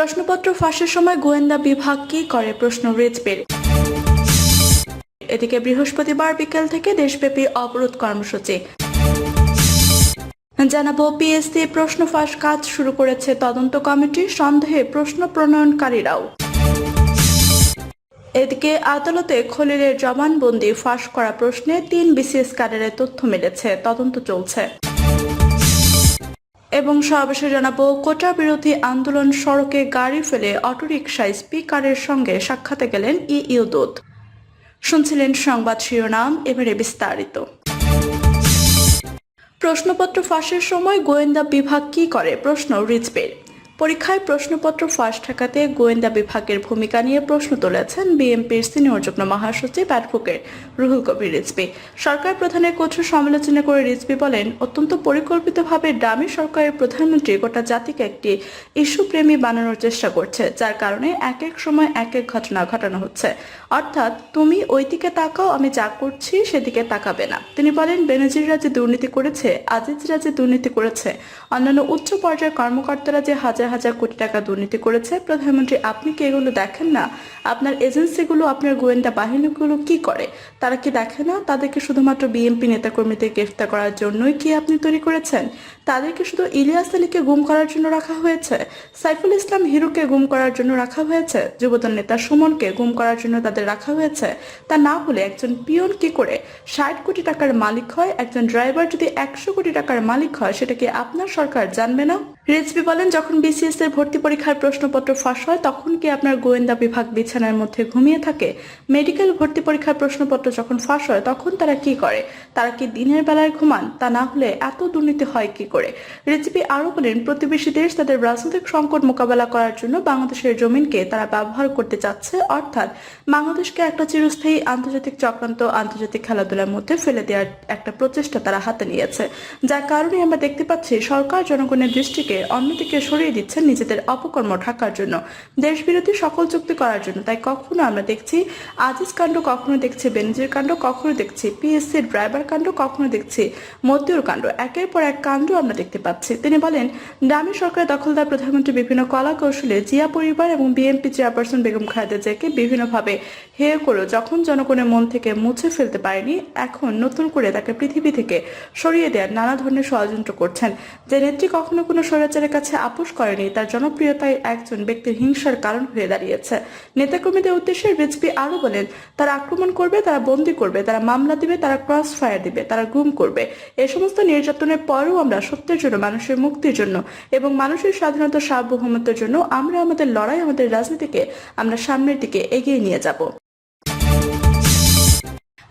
প্রশ্নপত্র ফাঁসের সময় গোয়েন্দা বিভাগ কি করে প্রশ্ন রিজবের এদিকে বৃহস্পতিবার বিকেল থেকে দেশব্যাপী অবরোধ কর্মসূচি। জানাব, পিএসসি প্রশ্ন ফাঁস কাজ শুরু করেছে তদন্ত কমিটি, সন্দেহে প্রশ্ন প্রণয়নকারীরাও। এদিকে আদালতে খলিলের জবানবন্দি ফাঁস করা প্রশ্নে তিন বিসিএস ক্যাডারের তথ্য মিলেছে, তদন্ত চলছে। এবং সমাবেশে জানাব কোটা বিরোধী আন্দোলন সড়কে গাড়ি ফেলে অটোরিকশায় স্পিকারের সঙ্গে সাক্ষাতে গেলেন ই ইউদূত শুনছিলেন সংবাদ শিরোনাম, এবারে বিস্তারিত। প্রশ্নপত্র ফাঁসের সময় গোয়েন্দা বিভাগ কি করে? প্রশ্ন রিজবের পরীক্ষায় প্রশ্নপত্র ফাঁস ঠেকাতে গোয়েন্দা বিভাগের ভূমিকা নিয়ে প্রশ্ন তুলেছেন বিএনপির সিনিয়র যুগ্ম মহাসচিব অ্যাডভোকেট রুহুল কবির রিজবি সরকার প্রধানের কঠোর সমালোচনা করে রিজবি বলেন, অত্যন্ত পরিকল্পিতভাবে ডামি সরকারের প্রধানমন্ত্রী গোটা জাতিকে একটি ইস্যু প্রেমী বানানোর চেষ্টা করছে, যার কারণে এক এক সময় এক এক ঘটনা ঘটানো হচ্ছে। অর্থাৎ, তুমি ওই দিকে তাকাও, আমি যা করছি সেদিকে তাকাবে না। তিনি বলেন বেনজিররা যে দুর্নীতি করেছে আজিজরা যে দুর্নীতি করেছে। অন্যান্য উচ্চ পর্যায়ের কর্মকর্তারা যে হাজার হাজার কোটি টাকা দুর্নীতি করেছে। প্রধানমন্ত্রী, আপনি কি এগুলো দেখেন না? আপনার এজেন্সিগুলো, আপনার গোয়েন্দা বাহিনীগুলো কি করে? তারা কি দেখে না? তাদেরকে শুধুমাত্র বিএনপি নেতাকর্মীদের গ্রেফতার করার জন্যই কি আপনি তৈরি করেছেন? তাদেরকে শুধু ইলিয়াস আলীকে গুম করার জন্য রাখা হয়েছে? সাইফুল ইসলাম হিরোকে গুম করার জন্য রাখা হয়েছে? যুবদল নেতা সুমনকে গুম করার জন্য তাদের রাখা হয়েছে? তা না হলে একজন পিয়ন কি করে? ষাট কোটি টাকার মালিক হয়, একজন ড্রাইভার যদি একশো কোটি টাকার মালিক হয়, সেটা কি আপনার সরকার জানবে না? রেজবি বলেন, যখন বিসিএস এর ভর্তি পরীক্ষার প্রশ্নপত্র ফাঁস হয়, তখন কি আপনার গোয়েন্দা বিভাগ বিছানার মধ্যে ঘুমিয়ে থাকে? মেডিকেল ভর্তি পরীক্ষার প্রশ্নপত্র যখন ফাঁস হয়, তখন তারা কি করে? তারা কি দিনের বেলায় ঘুমান? তা না হলে এত দুর্নীতি হয় কি করে? রেজিপি আরও বলেন, প্রতিবেশী দেশ তাদের রাজনৈতিক সংকট মোকাবেলা করার জন্য বাংলাদেশের জমিনকে তারা ব্যবহার করতে চাচ্ছে। অর্থাৎ বাংলাদেশকে একটা চিরস্থায়ী আন্তর্জাতিক চক্রান্ত, আন্তর্জাতিক খেলাধুলার মধ্যে ফেলে দেওয়ার একটা প্রচেষ্টা তারা হাতে নিয়েছে। যার কারণে আমরা দেখতে পাচ্ছি সরকার জনগণের দৃষ্টিকে অন্যদিকে সরিয়ে দিচ্ছে নিজেদের অপকর্ম ঢাকার জন্য। দেশবিরোধী সকল চুক্তি করার জন্য। তাই কখনো আমরা দেখছি আজিজ কাণ্ড, কখনো দেখছি বেনজির কাণ্ড, কখনো দেখছি পিএসসি ড্রাইভার কাণ্ড, কখনো দেখছি মতিউর কাণ্ড। একের পর এক কাণ্ড আমরা দেখতে পাচ্ছি। তিনি বলেন ডামি সরকার দখলদার প্রধানমন্ত্রী বিভিন্ন কলা কৌশলে জিয়া পরিবার এবং বিএনপি চেয়ারপারসন বেগম খালেদা জিয়াকে বিভিন্নভাবে হেয় করে যখন জনগণের মন থেকে মুছে ফেলতে পারেনি, এখন নতুন করে তাকে পৃথিবী থেকে সরিয়ে দেওয়ার নানা ধরনের ষড়যন্ত্র করছেন। যে নেত্রী কখনো কোনো স্বৈরাচারের কাছে আপোষ করেনি, তার জনপ্রিয়তায় একজন ব্যক্তির হিংসার কারণ হয়ে দাঁড়িয়েছে। নেতাকর্মীদের উদ্দেশ্যে রিজবি আরও বলেন, তারা আক্রমণ করবে, তারা বন্দি করবে, তারা মামলা দিবে, তারা ক্রস ফায়ার দিবে, তারা গুম করবে। এ সমস্ত নির্যাতনের পরেও আমরা সত্যের জন্য, মানুষের মুক্তির জন্য এবং মানুষের স্বাধীনতা সার্বভৌমত্বের জন্য আমরা আমাদের লড়াই, আমাদের রাজনীতিকে আমরা সামনের দিকে এগিয়ে নিয়ে যাব।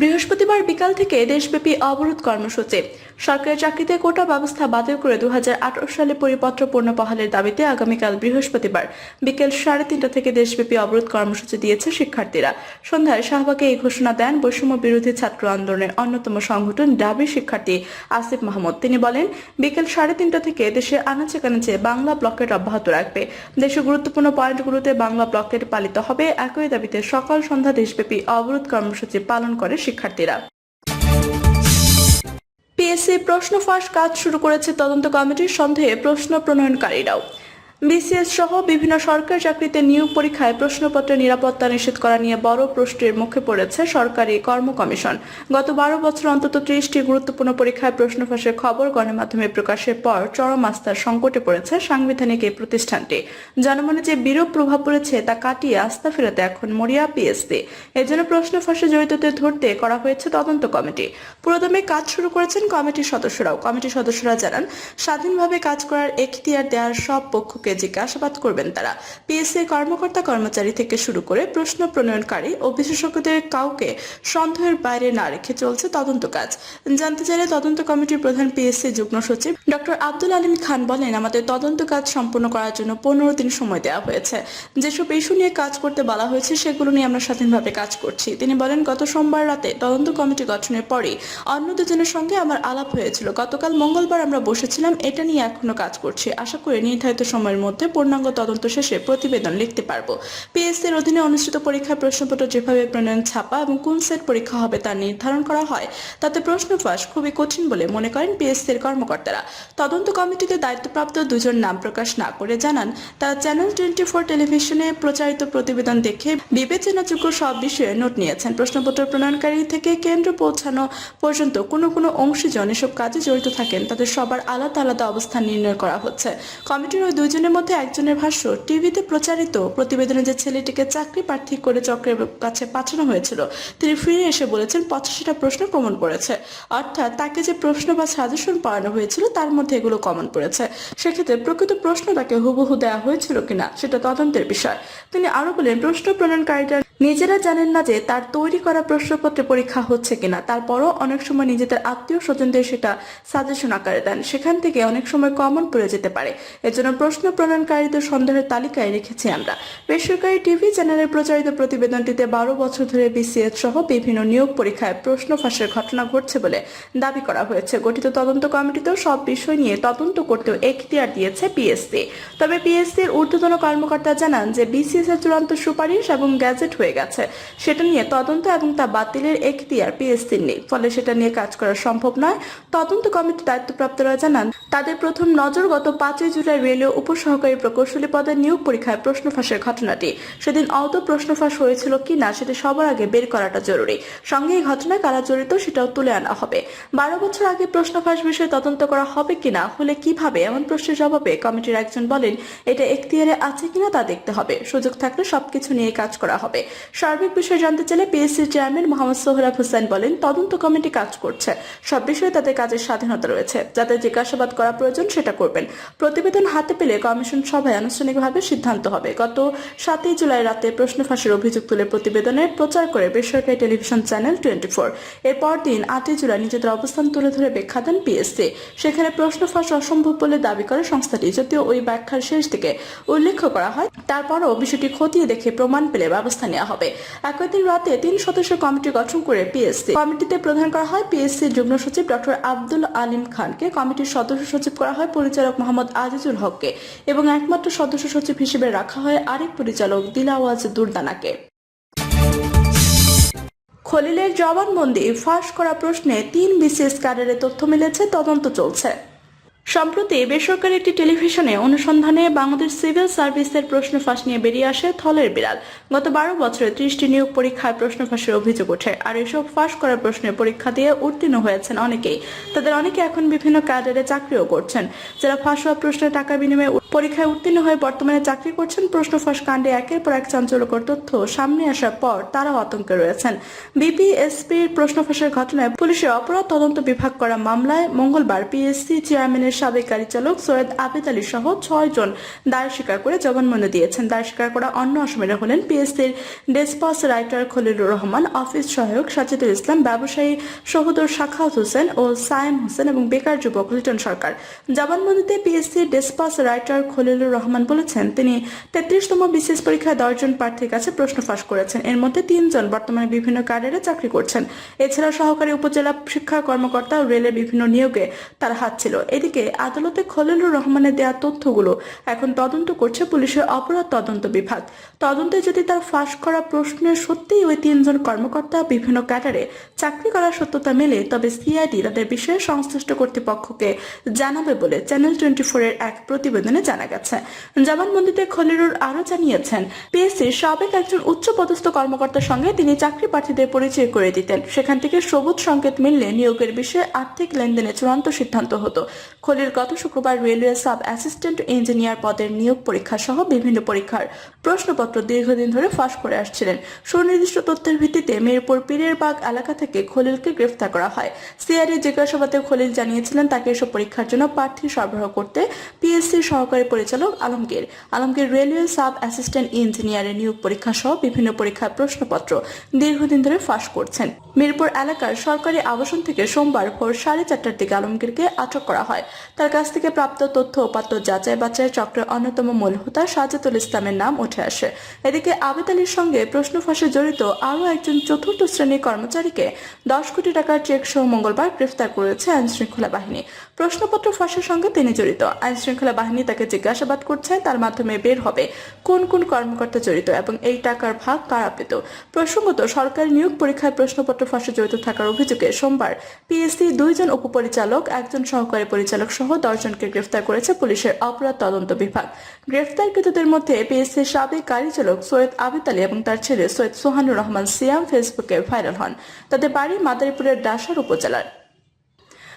বৃহস্পতিবার বিকাল থেকে দেশব্যাপী অবরোধ কর্মসূচি। সরকারি চাকরিতে কোটা ব্যবস্থা বাতিল করে দুহাজার আঠারো সালে পরিপত্র পূর্ণ বহালের দাবিতে আগামীকাল বৃহস্পতিবার বিকেল সাড়ে তিনটা থেকে দেশব্যাপী অবরোধ কর্মসূচি দিয়েছে শিক্ষার্থীরা। সন্ধ্যায় শাহবাগে এই ঘোষণা দেন বৈষম্য বিরোধী ছাত্র আন্দোলনের অন্যতম সংগঠন ডাবি শিক্ষার্থী আসিফ মাহমুদ। তিনি বলেন, বিকেল সাড়ে তিনটা থেকে দেশের আনাচে কানাচে বাংলা ব্লকেট অব্যাহত রাখবে। দেশের গুরুত্বপূর্ণ পয়েন্টগুলোতে বাংলা ব্লকেট পালিত হবে। একই দাবিতে সকাল সন্ধ্যা দেশব্যাপী অবরোধ কর্মসূচি পালন করে শিক্ষার্থীরা। পিএসসি প্রশ্ন ফাঁস কাজ শুরু করেছে তদন্ত কমিটির সন্দেহে প্রশ্ন প্রণয়নকারীরাও। বিসিএস সহ বিভিন্ন সরকারি চাকরিতে নিয়োগ পরীক্ষায় প্রশ্নপত্রের নিরাপত্তা নিশ্চিত করা নিয়ে বড় প্রশ্নের মুখে পড়েছে সরকারি কর্ম কমিশন। গত বারো বছর অন্তত ত্রিশটি গুরুত্বপূর্ণ পরীক্ষায় প্রশ্ন ফাঁসের খবর গণমাধ্যমে প্রকাশের পর চরম আস্থার সংকটে পড়েছে সাংবিধানিক এই প্রতিষ্ঠানটি। জনমনে যে বিরূপ প্রভাব পড়েছে তা কাটিয়ে আস্থা ফেরাতে এখন মরিয়া পিএসসি। এজন্য প্রশ্ন ফাঁসে জড়িতদের ধরতে করা হয়েছে তদন্ত কমিটি। পুরোদমে কাজ শুরু করেছেন কমিটির সদস্যরাও। কমিটির সদস্যরা জানান, স্বাধীনভাবে কাজ করার এখতিয়ার দেওয়ার সব পক্ষকে জিজ্ঞাসাবাদ করবেন তারা। পিএসসি কর্মকর্তা কর্মচারী থেকে শুরু করে প্রশ্ন প্রণয়নকারী ও বিশেষজ্ঞদের কাউকে সন্দেহের বাইরে না রেখে চলছে তদন্ত কাজ। জানতে চাইলে তদন্ত কমিটির প্রধান পিএসসি যুগ্ম সচিব ডক্টর আব্দুল আলিম খান বলেন, আমাদের তদন্ত কাজ সম্পূর্ণ করার জন্য পনেরো দিন সময় দেওয়া হয়েছে। যেসব ইস্যু নিয়ে কাজ করতে বলা হয়েছে, সেগুলো নিয়ে আমরা স্বাধীনভাবে কাজ করছি। তিনি বলেন, গত সোমবার রাতে তদন্ত কমিটি গঠনের পরই অন্য দুজনের সঙ্গে আমার আলাপ হয়েছিল। গতকাল মঙ্গলবার আমরা বসেছিলাম, এটা নিয়ে এখনও কাজ করছি। আশা করি নির্ধারিত সময়ের মধ্যে পূর্ণাঙ্গ তদন্ত শেষে প্রতিবেদন লিখতে পারব। পিএসসি এর অধীনে অনুষ্ঠিত পরীক্ষার প্রশ্নপত্র যেভাবে প্রণয়ন ছাপা এবং কোন সেট পরীক্ষা হবে তা নির্ধারণ করা হয়, তাতে প্রশ্ন ফাঁস খুবই কঠিন বলে মনে করেন পিএসসি এর কর্মকর্তারা। তদন্ত কমিটিতে দায়িত্বপ্রাপ্ত দুজন নাম প্রকাশ না করে জানান, তারা চ্যানেল টোয়েন্টি ফোর টেলিভিশনে প্রচারিত প্রতিবেদন দেখে বিবেচনাযোগ্য সব বিষয়ে নোট নিয়েছেন। প্রশ্নপত্র প্রণয়নকারী থেকে কেন্দ্র পৌঁছানো পর্যন্ত কোনো কোনো অংশীজন এসব কাজে জড়িত থাকেন, তাদের সবার আলাদা আলাদা অবস্থান নির্ণয় করা হচ্ছে। কমিটির ওই দুজনের মধ্যে একজনের ভাষ্য, টিভিতে প্রচারিত প্রতিবেদনে যে ছেলেটিকে চাকরি প্রার্থী করে চক্রের কাছে পাঠানো হয়েছিল, তিনি ফিরে এসে বলেছেন, পঁচাশিটা প্রশ্ন কমন পড়েছে। অর্থাৎ তাকে যে প্রশ্ন বা সাজেশন পাওয়ানো হয়েছিল, তার মধ্যে এগুলো কমন পড়েছে। সেক্ষেত্রে প্রকৃত প্রশ্ন তাকে হুবহু দেওয়া হয়েছিল কিনা, সেটা তদন্তের বিষয়। তিনি আরও বলেন, প্রশ্ন প্রণয়নকারীরা নিজেরা জানেন না যে তার তৈরি করা প্রশ্নপত্রে পরীক্ষা হচ্ছে কিনা। তারপরও অনেক সময় নিজেদের আত্মীয় স্বজনদের সেটা সাজেশন আকারে দেন। সেখান থেকে অনেক সময় কমন পড়ে যেতে পারে। এজন্য প্রশ্ন প্রণয়নকারীদের সন্দেহের তালিকায় রেখেছি আমরা। বেসরকারি টিভি চ্যানেলের প্রচারিত প্রতিবেদনটিতে বারো বছর ধরে বিসিএস সহ বিভিন্ন নিয়োগ পরীক্ষায় প্রশ্ন ফাঁসের ঘটনা ঘটছে বলে দাবি করা হয়েছে। গঠিত তদন্ত কমিটিতেও সব বিষয় নিয়ে তদন্ত করতেও এখতিয়ার দিয়েছে পিএসসি তবে পিএসসির ঊর্ধ্বতন কর্মকর্তা জানান যে বিসিএস এর চূড়ান্ত সুপারিশ এবং গ্যাজেট হয়ে গেছে। সেটা নিয়ে তদন্ত এবং তা বাতিলের এখতিয়ার পিএসসির নেই। ফলে সেটা নিয়ে কাজ করা সম্ভব নয়। তদন্ত কমিটির দায়িত্বপ্রাপ্তরা জানান, তাদের প্রথম নজর গত পাঁচই জুলাই রেলওয়ে উপসহকারী প্রকৌশলী পদে নিয়োগ পরীক্ষায় প্রশ্ন ফাঁসের ঘটনাটি। সেদিন অত প্রশ্ন ফাঁস হয়েছিল কিনা সেটা সবার আগে বের করাটা জরুরি। সঙ্গে এই ঘটনায় কারা জড়িত সেটাও তুলে আনা হবে। বারো বছর আগে প্রশ্ন ফাঁস বিষয়ে তদন্ত করা হবে কিনা, হলে কীভাবে এমন প্রশ্নের জবাবে কমিটির একজন বলেন, এটা এখতিয়ারে আছে কিনা তা দেখতে হবে। সুযোগ থাকলে সবকিছু নিয়ে কাজ করা হবে। সার্বিক বিষয় জানতে চাইলে পিএসসি চেয়ারম্যান মোহাম্মদ সোহরাব হোসেন বলেন, তদন্ত কমিটি কাজ করছে। সব বিষয়ে তাদের কাজের স্বাধীনতা রয়েছে। যাতে জিজ্ঞাসাবাদ করা প্রয়োজন, সেটা করবেন। প্রতিবেদন হাতে পেলে কমিশন সভায় আনুষ্ঠানিকভাবে সিদ্ধান্ত হবে। গত সাতই জুলাই রাতে প্রশ্ন ফাঁসের অভিযোগ তুলে প্রতিবেদনের প্রচার করে বেসরকারি টেলিভিশন চ্যানেল টোয়েন্টি ফোর। এরপর দিন আটই জুলাই নিজেদের অবস্থান তুলে ধরে ব্যাখ্যা দেন পিএসসি। সেখানে প্রশ্ন ফাঁস অসম্ভব বলে দাবি করে সংস্থাটি, যদিও ওই ব্যাখ্যার শেষ দিকে উল্লেখ করা হয়। তারপরও বিষয়টি খতিয়ে দেখে প্রমাণ পেলে ব্যবস্থা নেওয়া হবে। একই রাতে তিন সদস্য কমিটি গঠন করে পিএসসি। কমিটিতে প্রধান করা হয় পিএসসি যুগ্ম সচিব ডক্টর আব্দুল আলিম খানকে। কমিটির সদস্য সচিব করা হয় পরিচালক মোহাম্মদ আজিজুল হককে এবং একমাত্র সদস্য সচিব হিসেবে রাখা হয় আরেক পরিচালক দিলাওয়াজ দুর্দানাকে। খলিলের জবানবন্দি ফাঁস করা প্রশ্নে তিন বিসিএস ক্যাডারের তথ্য মিলেছে, তদন্ত চলছে। সম্প্রতি বেসরকারি একটি টেলিভিশনে অনুসন্ধানে বাংলাদেশ সিভিল সার্ভিসের প্রশ্ন ফাঁস নিয়ে বেরিয়ে আসে থলের বিড়াল। গত বারো বছরে ত্রিশটি নিয়োগ পরীক্ষায় প্রশ্ন ফাঁসের অভিযোগ ওঠে, আর এসব ফাঁস করা প্রশ্নে পরীক্ষা দিয়ে উত্তীর্ণ হয়েছেন অনেকেই। তাদের অনেকে এখন বিভিন্ন ক্যাডারে চাকরিও করছেন। যারা ফাঁস হওয়া প্রশ্নের টাকা বিনিময়ে পরীক্ষায় উত্তীর্ণ হয়ে বর্তমানে চাকরি করছেন, প্রশ্ন ফাঁস কাণ্ডে একের পর এক চাঞ্চল্যকর তথ্য সামনে আসার পর তারাও আতঙ্কে রয়েছেন। বিপিএসপির প্রশ্ন ফাঁসের ঘটনায় পুলিশের অপরাধ তদন্ত বিভাগ করা মামলায় মঙ্গলবার পিএসসি চেয়ারম্যানের সাবেক গাড়ি চালক সৈয়দ আবেদ আলী সহ ছয় জন দায় স্বীকার করে জবানবন্দি দিয়েছেন। দায় স্বীকার করা অন্য আসামিরা হলেন পিএসসির dispatch writer Khalilur Rahman, office সহায়ক সাজিদুল ইসলাম, ব্যবসায়ী শহদুর শাখাউত হোসেন ও সায়েম হোসেন এবং বেকার যুবক লিটন সরকার। জবানবন্দিতে পিএসসির ডেসপাস রাইটার খলিলুর রহমান বলেছেন, তিনি তেত্রিশতম বিসিএস পরীক্ষায় দশজন প্রার্থীর কাছে প্রশ্ন ফাঁস করেছেন। এর মধ্যে তিনজন বর্তমানে বিভিন্ন ক্যাডারে চাকরি করছেন। এছাড়া সহকারী উপজেলা শিক্ষা কর্মকর্তা ও রেলের বিভিন্ন নিয়োগে তার হাত ছিল। এদিকে আদালতে খলিলুর রহমানের দেওয়া তথ্যগুলো এখন তদন্ত করছে পুলিশের অপরাধ তদন্ত বিভাগ। তদন্তে যদি তার ফাঁস করা প্রশ্নের সত্যিই ওই তিনজন কর্মকর্তা বিভিন্ন ক্যাডারে চাকরি করার সত্যতা মেলে, তবে সিআইডি তাদের বিষয়ে সংশ্লিষ্ট কর্তৃপক্ষকে জানাবে বলে চ্যানেল টোয়েন্টি এর এক প্রতিবেদনে জানা গেছে। জবানবন্দিতে খলিলুর আরও জানিয়েছেন, পিএসসির সাবেক একজন উচ্চ পদস্থ কর্মকর্তার সঙ্গে তিনি চাকরি প্রার্থীদের পরিচয় করে দিতেন। সেখান থেকে সবুজ সংকেত মিললে নিয়োগের বিষয়ে আর্থিক লেনদেনে চূড়ান্ত সিদ্ধান্ত হতো। খলিল গত শুক্রবার রেলওয়ে সাব অ্যাসিস্ট্যান্ট ইঞ্জিনিয়ার পদের নিয়োগ পরীক্ষা সহ বিভিন্ন পরীক্ষার প্রশ্নপত্র দীর্ঘদিন ধরে ফাঁস করে আসছিলেন। সুনির্দিষ্ট তথ্যের ভিত্তিতে মিরপুর পীরের বাগ এলাকা থেকে খলিলকে গ্রেফতার করা হয়। সিআরএ জিজ্ঞাসাবাদে খলিল জানিয়েছিলেন, তাকে এসব পরীক্ষার জন্য প্রার্থী সরবরাহ করতে পিএসসি সহকারী পরিচালক Alamgir. Alamgir railway sub assistant ইঞ্জিনিয়ারের নিয়োগ পরীক্ষা সহ বিভিন্ন পরীক্ষার প্রশ্নপত্র দীর্ঘদিন ধরে ফাঁস করছেন। মিরপুর এলাকার সরকারি আবাসন থেকে সোমবার ভোর সাড়ে চারটার দিকে আলমগীরকে আটক করা হয়। তার কাছ থেকে প্রাপ্ত তথ্য উপাত্ত যাচাই বাছাই চক্রের অন্যতম মূল হোতা সাজেদুল ইসলামের নাম উঠে আসে। এদিকে আবেদ আলীর সঙ্গে প্রশ্ন ফাঁসে জড়িত আরও একজন চতুর্থ শ্রেণির কর্মচারীকে দশ কোটি টাকার চেক সহ মঙ্গলবার গ্রেফতার করেছে আইনশৃঙ্খলা বাহিনী। প্রশ্নপত্র ফাঁসের সঙ্গে তিনি জড়িত। আইন শৃঙ্খলা বাহিনী তাকে জিজ্ঞাসাবাদ করছে, তার মাধ্যমে বের হবে কোন কোন কর্মকর্তা জড়িত এবং এই টাকার ভাগ কারা পেত প্রসঙ্গত, সরকারি নিয়োগ পরীক্ষায় প্রশ্নপত্র ফাঁসে জড়িত থাকার অভিযোগে সোমবার পিএসসি দুইজন উপপরিচালক, একজন সহকারী পরিচালক সহ দশজনকে গ্রেফতার করেছে পুলিশের অপরাধ তদন্ত বিভাগ। গ্রেফতারকৃতদের মধ্যে পিএসসির সাবেক গাড়ি চালক সৈয়দ আবিদ আলী এবং তার ছেলে সৈয়দ সোহানুর রহমান সিয়াম ফেসবুকে ভাইরাল হন। তাদের বাড়ি মাদারীপুরের ডাসার উপজেলার।